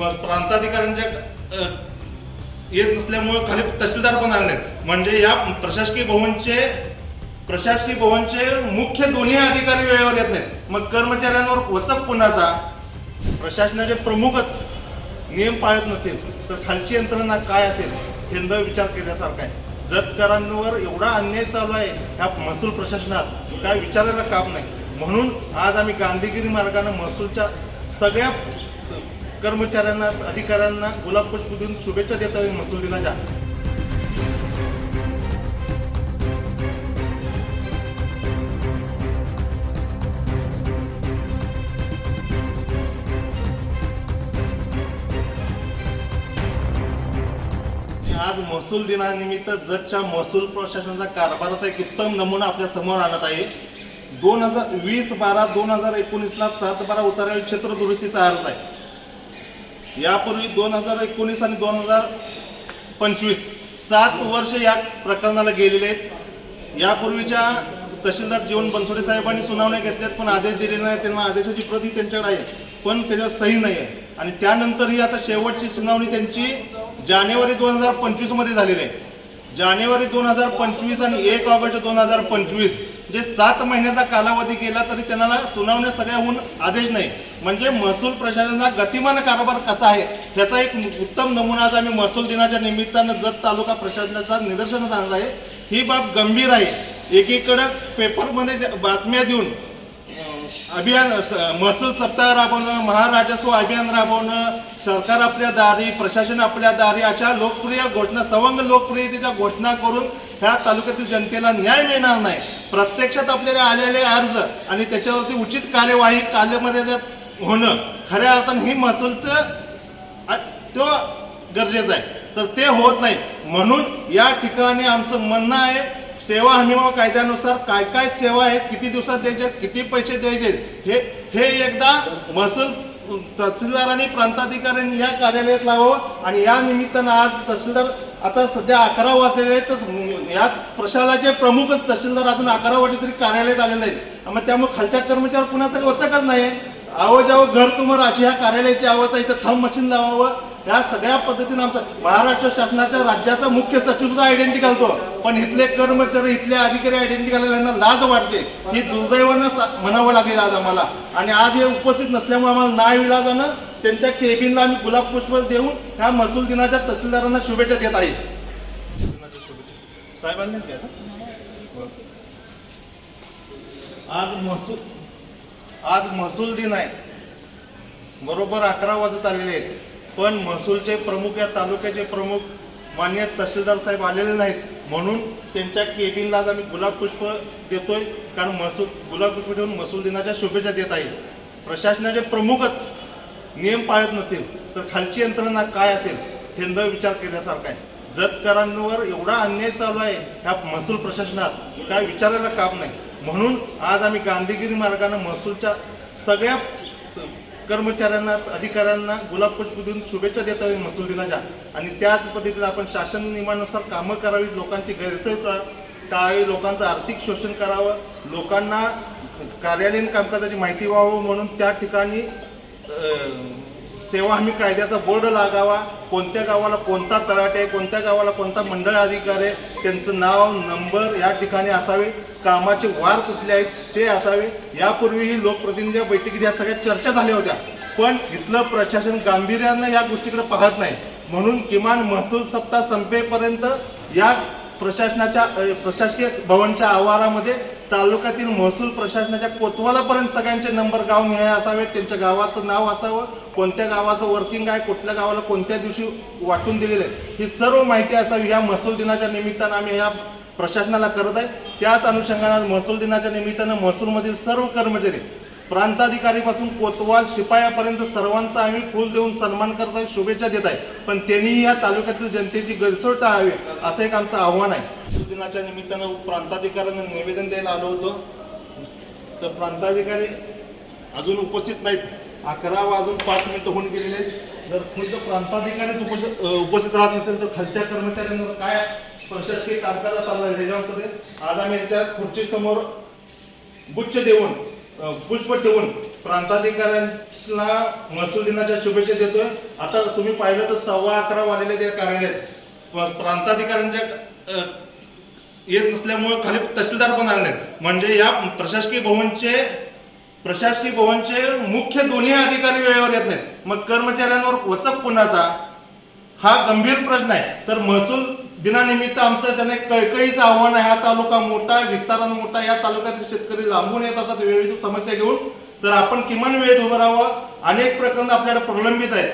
प्रांताधिकाऱ्यांच्या येत नसल्यामुळे खाली तहसीलदार पण आले नाहीत. म्हणजे या प्रशासकीय भवनचे प्रशासकीय भवनचे मुख्य दोन्ही अधिकारी वेळेवर येत नाहीत. मग कर्मचाऱ्यांवर वचक कुणाचा? प्रशासनाचे प्रमुखच नियम पाळत नसतील तर खालची यंत्रणा काय असेल हे न विचार केल्यासारखा आहे. जतकरांवर एवढा अन्याय चालू आहे ह्या महसूल प्रशासनात काय विचारायला काम नाही. म्हणून आज आम्ही गांधीगिरी मार्गाने महसूलच्या सगळ्या कर्मचाऱ्यांना अधिकाऱ्यांना गुलाब पुष्प देऊन शुभेच्छा देत आहे महसूल दिनाच्या आज महसूल दिनानिमित्त जगच्या महसूल प्रशासनाचा कारभाराचा एक उत्तम नमुना आपल्यासमोर आणत आहे. दोन हजार वीस बारा दोन हजार एकोणीसला सात बारा उतारा क्षेत्र दुरुस्तीचा अर्ज आहे. यापूर्वी दोन हजार एकोणीस आणि दोन हजार पंचवीस सात वर्ष या प्रकरणाला गेलेले आहेत. यापूर्वीच्या तहसीलदार जीवन बनसोडे साहेबांनी सुनावण्या घेतल्यात पण आदेश दिलेला नाही. त्यांना आदेशाची प्रती त्यांच्याकडे आहे पण त्याच्यावर सही नाही आहे. आणि त्यानंतरही आता शेवटची सुनावणी त्यांची जानेवारी दोन हजार पंचवीसमध्ये झालेली आहे. जानेवारी दोन हजार पंचवीस आणि एक ऑगस्ट दोन हजार पंचवीस जे सात महिन्याचा कालावधी गेला तरी त्यांना सुनावण्या सगळ्याहून आदेश नाही. म्हणजे महसूल प्रशासनाचा गतिमान कारभार कसा आहे ह्याचा एक उत्तम नमुना आज आम्ही महसूल दिनाच्या निमित्तानं जत तालुका प्रशासनाचा निदर्शनास आणला आहे. ही बाब गंभीर आहे. एकीकडं पेपरमध्ये ज्या बातम्या देऊन अभियान महसूल सप्ताह राबवणं महाराजस्व अभियान राबवणं सरकार आपल्या दारी प्रशासन आपल्या दारी अशा लोकप्रिय घोषणा सवंग लोकप्रियतेच्या घोषणा करून ह्या तालुक्यातील जनतेला न्याय मिळणार नाही. प्रत्यक्षात आपल्याला आलेले अर्ज आणि त्याच्यावरती उचित कार्यवाही कालमर्यादेत होणं खऱ्या अर्थानं ही महसूलचं तो गरजेचं आहे. तर ते होत नाही. म्हणून या ठिकाणी आमचं म्हणणं आहे सेवा हमीभाव कायद्यानुसार काय काय सेवा आहेत किती दिवसात द्यायचे आहेत, किती पैसे द्यायचे आहेत, हे हे एकदा महसूल तहसीलदार आणि प्रांताधिकाऱ्यांनी या कार्यालयात लावावं आणि या निमित्तानं आज तहसीलदार आता सध्या अकरा वाजलेले आहेत तर या प्रशासनाचे प्रमुखच तहसीलदार अजून अकरा वाजे तरी कार्यालयात आले नाहीत मग त्यामुळे खालच्या कर्मचारी कुणाचा वचकच नाही आव जावं घर तुम्हाला अशी ह्या कार्यालयाची अवस्था इथं थंब मशीन लावावं. या सगळ्या पद्धतीने आमचा महाराष्ट्र शासनाच्या राज्याचा मुख्य सचिव सुद्धा आयडेंटिटी घालतो. पण इथले कर्मचारी इथले अधिकारी आयडेंटिटी घालायला यांना लाज वाटते. ही दुर्दैवानं सा- म्हणावं लागेल आज आम्हाला. आणि आज हे उपस्थित नसल्यामुळे आम्हाला नाही विलाजानं त्यांच्या केबिनला आम्ही गुलाब पुष्प देऊन ह्या महसूल दिनाच्या तहसीलदारांना शुभेच्छा देत आहे. साहेबांनी आज महसूल आज महसूल दिन आहे. बरोबर अकरा वाजत आलेले आहेत. पण महसूलचे प्रमुख या तालुक्याचे प्रमुख मान्य तहसीलदार साहेब आलेले नाहीत. म्हणून त्यांच्या केबिनला आज आम्ही गुलाब पुष्प देतोय. कारण महसूल गुलाब पुष्प देऊन महसूल दिनाच्या शुभेच्छा देत आहे. प्रशासनाचे प्रमुखच नियम पाळत नसतील तर खालची यंत्रणा काय असेल हे न विचार केल्यासारखा आहे. जतकरांवर एवढा अन्याय चालू आहे ह्या महसूल प्रशासनात काय विचारायला काम नाही. म्हणून आज आम्ही गांधीगिरी मार्गाने महसूलच्या सगळ्या कर्मचाऱ्यांना अधिकाऱ्यांना गुलाब पुष्प देऊन शुभेच्छा देता येईल महसूल दिनाच्या. आणि त्याच पद्धतीने आपण शासन नियमानुसार कामं करावी लोकांची गैरसोय टाळावी लोकांचं आर्थिक शोषण करावं लोकांना कार्यालयीन कामकाजाची माहिती व्हावं म्हणून त्या ठिकाणी सेवा हमी कायद्याचा बोर्ड लागावा. कोणत्या गावाला कोणता तलाटे आहे कोणत्या गावाला कोणता मंडळ अधिकारी आहे त्यांचं नाव नंबर या ठिकाणी असावे. कामाचे वार कुठले आहेत ते असावे. यापूर्वीही लोकप्रतिनिधी बैठकीत या सगळ्या चर्चा झाल्या होत्या. पण इथलं प्रशासन गांभीर्यानं या गोष्टीकडे पाहत नाही. म्हणून किमान महसूल सप्ताह संपेपर्यंत या प्रशासनाच्या प्रशासकीय भवनच्या आवारामध्ये तालुक्यातील महसूल प्रशासनाच्या कोतवालापर्यंत सगळ्यांचे नंबर गाव निहाय असावेत. त्यांच्या गावाचं नाव असावं. कोणत्या गावाचं वर्किंग आहे कुठल्या गावाला कोणत्या दिवशी वाटून दिलेलं आहे ही सर्व माहिती असावी. या महसूल दिनाच्या निमित्तानं आम्ही या प्रशासनाला करत आहे. त्याच अनुषंगानं महसूल दिनाच्या निमित्तानं महसूलमधील सर्व कर्मचारी प्रांताधिकारीपासून कोतवाल शिपायापर्यंत सर्वांचा आम्ही फुल देऊन सन्मान करत आहे शुभेच्छा देत आहे. पण त्यांनी या तालुक्यातील जनतेची गैरसोय टाळावी असं एक आमचं आव्हान आहे. दिनाच्या निमित्तानं प्रांताधिकाऱ्यांना निवेदन द्यायला आलो होतो. तर प्रांताधिकारी अजून उपस्थित नाहीत. अकरा वाजून पाच मिनिटं होऊन गेलेले आहेत. जर खुद्द प्रांताधिकारीच उपस्थित उपस्थित राहत नसेल तर खालच्या कर्मचाऱ्यांवर काय प्रशासकीय कामकाज चालला त्याच्यावर आज आम्ही यांच्या खुर्चीसमोर गुच्छ देऊन पुष्प ठेवून प्रांताधिकाऱ्यांना महसूल दिनाच्या शुभेच्छा देतोय. आता तुम्ही पाहिलं तर सव्वा अकरा वाजलेले त्या कार्यालयात आहेत. प्रांताधिकाऱ्यांच्या येत नसल्यामुळे खाली तहसीलदार पण आले नाहीत. म्हणजे या प्रशासकीय भवनचे प्रशासकीय भवनचे मुख्य दोन्ही अधिकारी वेळेवर येत नाहीत. मग कर्मचाऱ्यांवर वचक कुणाचा? हा गंभीर प्रश्न आहे. तर महसूल दिनानिमित्त आमचं त्याने कळकळीचं आव्हान आहे. हा तालुका मोठा विस्तारानं मोठा या तालुक्यातील शेतकरी लांबून येत असतात वेळेत समस्या घेऊन. तर आपण किमान वेळेत उभं राहावं. अनेक प्रकरण आपल्याकडे प्रलंबित आहेत.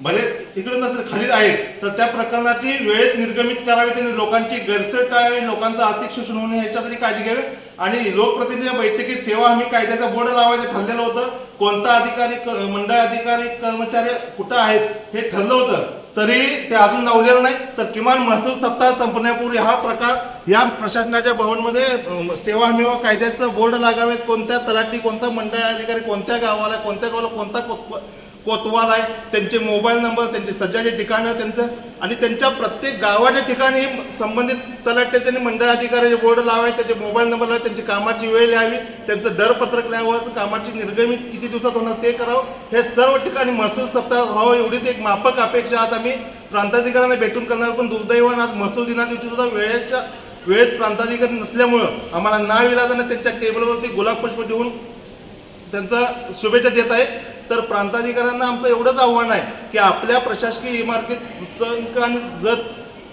भले इकडे नसेल खाली आहेत. तर त्या प्रकरणाची वेळेत निर्गमित करावी. त्यांनी लोकांची गैरसोय टाळावी. लोकांचं आर्थिक शोषण होणे याच्यासाठी काळजी घ्यावी. आणि लोकप्रतिनिधी बैठकीत सेवा हमी कायद्याचा बोर्ड लावायचं ठरलेलं होतं. कोणता अधिकारी मंडळ अधिकारी कर्मचारी कुठं आहेत हे ठरलं होतं. तरी ते अजून लावलेलं नाही. तर किमान महसूल सप्ताह संपण्यापूर्वी हा प्रकार या प्रशासनाच्या भवनमध्ये सेवा हमी व कायद्याचं बोर्ड लागावेत. कोणत्या तलाठी कोणता मंडळ अधिकारी कोणत्या गावाला कोणत्या गावाला कोणता कोतवाल आहे त्यांचे मोबाईल नंबर त्यांचे सज्जाचे ठिकाणं त्यांचं. आणि त्यांच्या प्रत्येक गावाच्या ठिकाणी संबंधित तलाट्याचे त्यांनी मंडळ अधिकाऱ्याचे बोर्ड लावावे त्याचे मोबाईल नंबर लावावे त्यांची कामाची वेळ लिहावी त्यांचं दरपत्रक लिहावं कामाची निर्गमित किती दिवसात होणार ते करावं. हे सर्व ठिकाणी महसूल सप्ताह व्हावं एवढीच एक माफक अपेक्षा आज आम्ही प्रांताधिकाऱ्यांना भेटून करणार पण दुर्दैवानं आज महसूल दिना दिवशी सुद्धा वेळेच्या वेळेत प्रांताधिकारी नसल्यामुळं आम्हाला नाव इलाजानं त्यांच्या टेबलवरती गुलाब पुष्प देऊन त्यांचा शुभेच्छा देत आहे. तर प्रांताधिकाऱ्यांना आमचं एवढंच आव्हान आहे की आपल्या प्रशासकीय इमारतीत संख आणि जत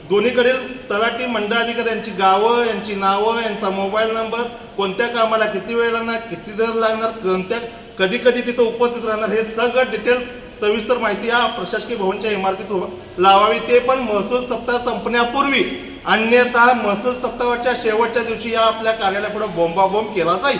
दोन्हीकडील तलाठी मंडळ अधिकारी यांची गावं यांची नावं यांचा मोबाईल नंबर कोणत्या कामाला किती वेळ लागणार किती दर लागणार कोणत्या कधी कधी तिथं उपस्थित राहणार हे सगळं डिटेल सविस्तर माहिती या प्रशासकीय भवनच्या इमारतीत लावावी. ते पण महसूल सप्ताह संपण्यापूर्वी अन्यथा महसूल सप्ताहाच्या शेवटच्या दिवशी या आपल्या कार्यालयापुढे बोंबाबोंब केला जाईल.